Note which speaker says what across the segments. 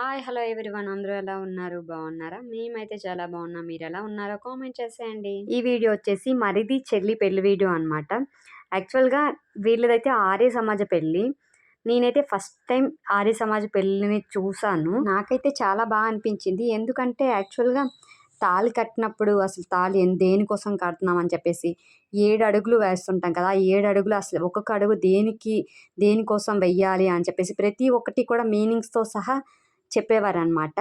Speaker 1: Hi hello one అందరూ ఎలా ఉన్నారు? బాగున్నారా? మేమైతే చాలా బాగున్నాం. మీరు ఎలా ఉన్నారో కామెంట్ చేసేయండి. ఈ వీడియో వచ్చేసి మరిది చెల్లి పెళ్ళి వీడియో అనమాట యాక్చువల్గా వీళ్ళదైతే ఆర్య సమాజ పెళ్ళి. నేనైతే ఫస్ట్ టైం ఆర్య సమాజ పెళ్ళిని చూసాను. నాకైతే చాలా బాగా అనిపించింది. ఎందుకంటే యాక్చువల్గా తాళి కట్టినప్పుడు అసలు తాళి దేనికోసం కడుతున్నాం అని చెప్పేసి ఏడు అడుగులు వేస్తుంటాం కదా ఆ ఏడు అడుగులు అసలు ఒక్కొక్క అడుగు దేనికి దేనికోసం వెయ్యాలి అని చెప్పేసి ప్రతి ఒక్కటి కూడా మీనింగ్స్తో సహా చెప్పేవారనమాట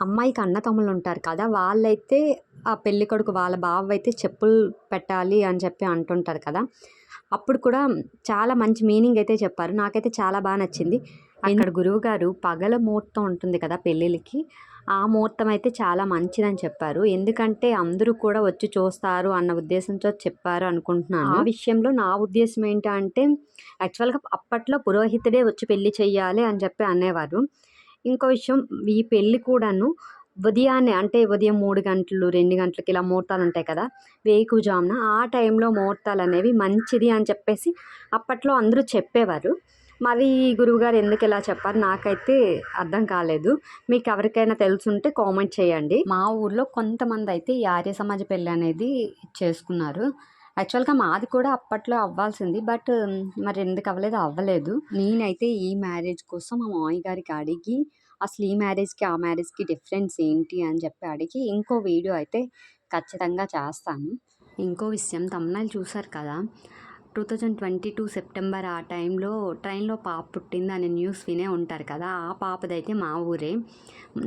Speaker 1: అమ్మాయికి అన్న తమ్ముళ్ళు ఉంటారు కదా వాళ్ళైతే ఆ పెళ్ళి కొడుకు వాళ్ళ బావ అయితే చెప్పులు పెట్టాలి అని చెప్పి అంటుంటారు కదా. అప్పుడు కూడా చాలా మంచి మీనింగ్ అయితే చెప్పారు. నాకైతే చాలా బాగా నచ్చింది. అక్కడ గురువు గారు పగల ముహూర్తం ఉంటుంది కదా పెళ్ళిళ్ళకి ఆ ముహూర్తం అయితే చాలా మంచిదని చెప్పారు. ఎందుకంటే అందరూ కూడా వచ్చి చూస్తారు అన్న ఉద్దేశంతో చెప్పారు అనుకుంటున్నాను. ఆ విషయంలో నా ఉద్దేశం ఏంటంటే యాక్చువల్గా అప్పట్లో పురోహితుడే వచ్చి పెళ్ళి చెయ్యాలి అని చెప్పి అనేవారు. ఇంకో విషయం ఈ పెళ్ళి కూడాను ఉదయాన్నే అంటే ఉదయం మూడు గంటలు రెండు గంటలకి ఇలా ముహూర్తాలు ఉంటాయి కదా వేకుజామున ఆ టైంలో ముహూర్తాలు అనేవి మంచిది అని చెప్పేసి అప్పట్లో అందరూ చెప్పేవారు. మరి గురువుగారు ఎందుకు ఇలా చెప్పారు నాకైతే అర్థం కాలేదు. మీకు ఎవరికైనా తెలుసుంటే కామెంట్ చేయండి. మా ఊర్లో కొంతమంది అయితే ఈ ఆర్య సమాజ పెళ్ళి అనేది చేసుకున్నారు. యాక్చువల్గా మాది కూడా అప్పట్లో అవ్వాల్సింది. బట్ మరి ఎందుకు అవ్వలేదు? అవ్వలేదు. నేనైతే ఈ మ్యారేజ్ కోసం మా మామయ్య గారికి అడిగి అసలు ఈ మ్యారేజ్కి ఆ మ్యారేజ్కి డిఫరెన్స్ ఏంటి అని చెప్పి అడిగి ఇంకో వీడియో అయితే ఖచ్చితంగా చేస్తాను. ఇంకో విషయం తమ్ముళ్ళు చూసారు కదా? Two thousand twenty two September ఆ టైంలో ట్రైన్లో పాప పుట్టింది అనే న్యూస్ వినే ఉంటారు కదా. ఆ పాపదైతే మా ఊరే.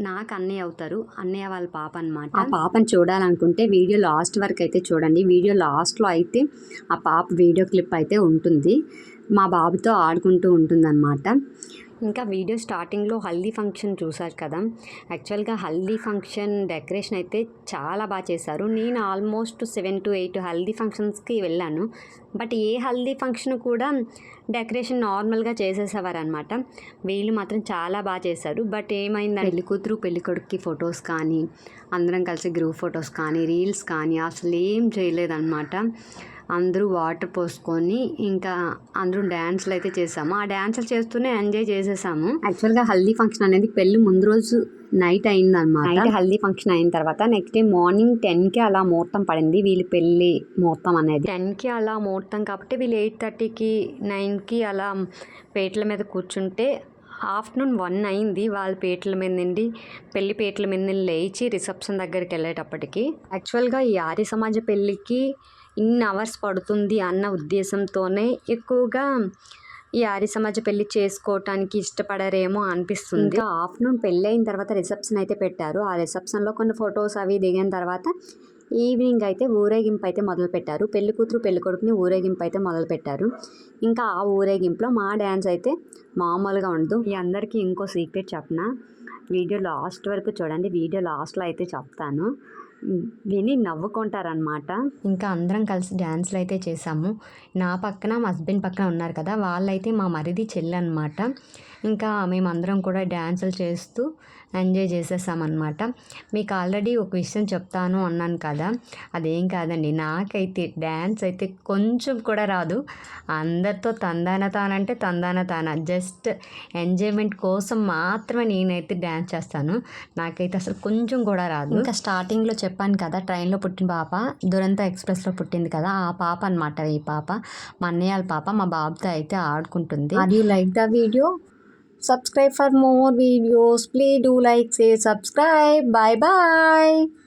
Speaker 1: నాకు అన్నయ్య అవుతారు. అన్నయ్య వాళ్ళ పాప అనమాట ఆ పాపని చూడాలనుకుంటే వీడియో లాస్ట్ వరకు అయితే చూడండి. వీడియో లాస్ట్లో అయితే ఆ పాప వీడియో క్లిప్ అయితే ఉంటుంది. మా బాబుతో ఆడుకుంటూ ఉంటుందన్నమాట. ఇంకా వీడియో స్టార్టింగ్లో హల్దీ ఫంక్షన్ చూసారు కదా. యాక్చువల్గా హల్దీ ఫంక్షన్ డెకరేషన్ అయితే చాలా బాగా చేశారు. నేను almost seven to eight haldi ఫంక్షన్స్కి వెళ్ళాను. బట్ ఏ హల్దీ ఫంక్షన్ కూడా డెకరేషన్ నార్మల్గా చేసేసేవారనమాట వీళ్ళు మాత్రం చాలా బాగా చేశారు. బట్ ఏమైందంటే పెళ్ళి కూతురు పెళ్ళి కొడుక్కి ఫొటోస్ కానీ అందరం కలిసి గ్రూప్ ఫొటోస్ కానీ రీల్స్ కానీ అసలు ఏం చేయలేదన్నమాట. అందరూ వాటర్ పోసుకొని ఇంకా అందరూ డ్యాన్స్లు అయితే చేసాము. ఆ డ్యాన్సులు చేస్తూనే ఎంజాయ్ చేసేసాము. యాక్చువల్గా హల్దీ ఫంక్షన్ అనేది పెళ్ళి ముందు రోజు నైట్ అయింది అనమాట నైట్ హల్దీ ఫంక్షన్ అయిన తర్వాత నెక్స్ట్ డే మార్నింగ్ టెన్కి అలా ముహూర్తం పడింది వీళ్ళ పెళ్ళి ముహూర్తం అనేది. టెన్కి అలా ముహూర్తం కాబట్టి వీళ్ళు ఎయిట్ థర్టీకి నైన్కి అలా పేట్ల మీద కూర్చుంటే ఆఫ్టర్నూన్ వన్ అయింది వాళ్ళ పేట్ల మీద నుండి పెళ్ళి పేట్ల మీద నుండి లేచి రిసెప్షన్ దగ్గరికి వెళ్ళేటప్పటికి. యాక్చువల్గా ఈ ఆర్య సమాజ పెళ్ళికి ఇన్ని అవర్స్ పడుతుంది అన్న ఉద్దేశంతోనే ఎక్కువగా ఈ ఆర్య సమాజ పెళ్ళి చేసుకోవటానికి ఇష్టపడరేమో అనిపిస్తుంది. ఆఫ్టర్నూన్ పెళ్ళి అయిన తర్వాత రిసెప్షన్ అయితే పెట్టారు. ఆ రిసెప్షన్లో కొన్ని ఫొటోస్ అవి దిగిన తర్వాత ఈవినింగ్ అయితే ఊరేగింపు అయితే మొదలు పెట్టారు. పెళ్ళి కూతురు పెళ్ళి కొడుకుని ఊరేగింపు అయితే మొదలు పెట్టారు. ఇంకా ఆ ఊరేగింపులో మా డ్యాన్స్ అయితే మామూలుగా ఉండదు. ఈ అందరికీ ఇంకో సీక్రెట్ చెప్పన? వీడియో లాస్ట్ వరకు చూడండి. వీడియో లాస్ట్లో అయితే చెప్తాను. విని నవ్వుకుంటారనమాట ఇంకా అందరం కలిసి డ్యాన్స్లు అయితే చేసాము. నా పక్కన మా హస్బెండ్ పక్కన ఉన్నారు కదా వాళ్ళైతే మా మరిది చెల్లి అనమాట ఇంకా మేమందరం కూడా డ్యాన్సులు చేస్తూ ఎంజాయ్ చేసేసామన్నమాట. మీకు ఆల్రెడీ ఒక విషయం చెప్తాను అన్నాను కదా అదేం కాదండి. నాకైతే డ్యాన్స్ అయితే కొంచెం కూడా రాదు. అందరితో తందాన తానంటే తందాన తాన. జస్ట్ ఎంజాయ్మెంట్ కోసం మాత్రమే నేనైతే డ్యాన్స్ చేస్తాను. నాకైతే అసలు కొంచెం కూడా రాదు. ఇంకా స్టార్టింగ్లో చెప్పాను కదా ట్రైన్లో పుట్టిన పాప దురంత ఎక్స్ప్రెస్లో పుట్టింది కదా ఆ పాప అనమాట ఈ పాప. మా అన్నయ్య వాళ్ళ పాప మా బాబుతో అయితే ఆడుకుంటుంది. Are you like the video subscribe for more videos. Please do like say subscribe. Bye bye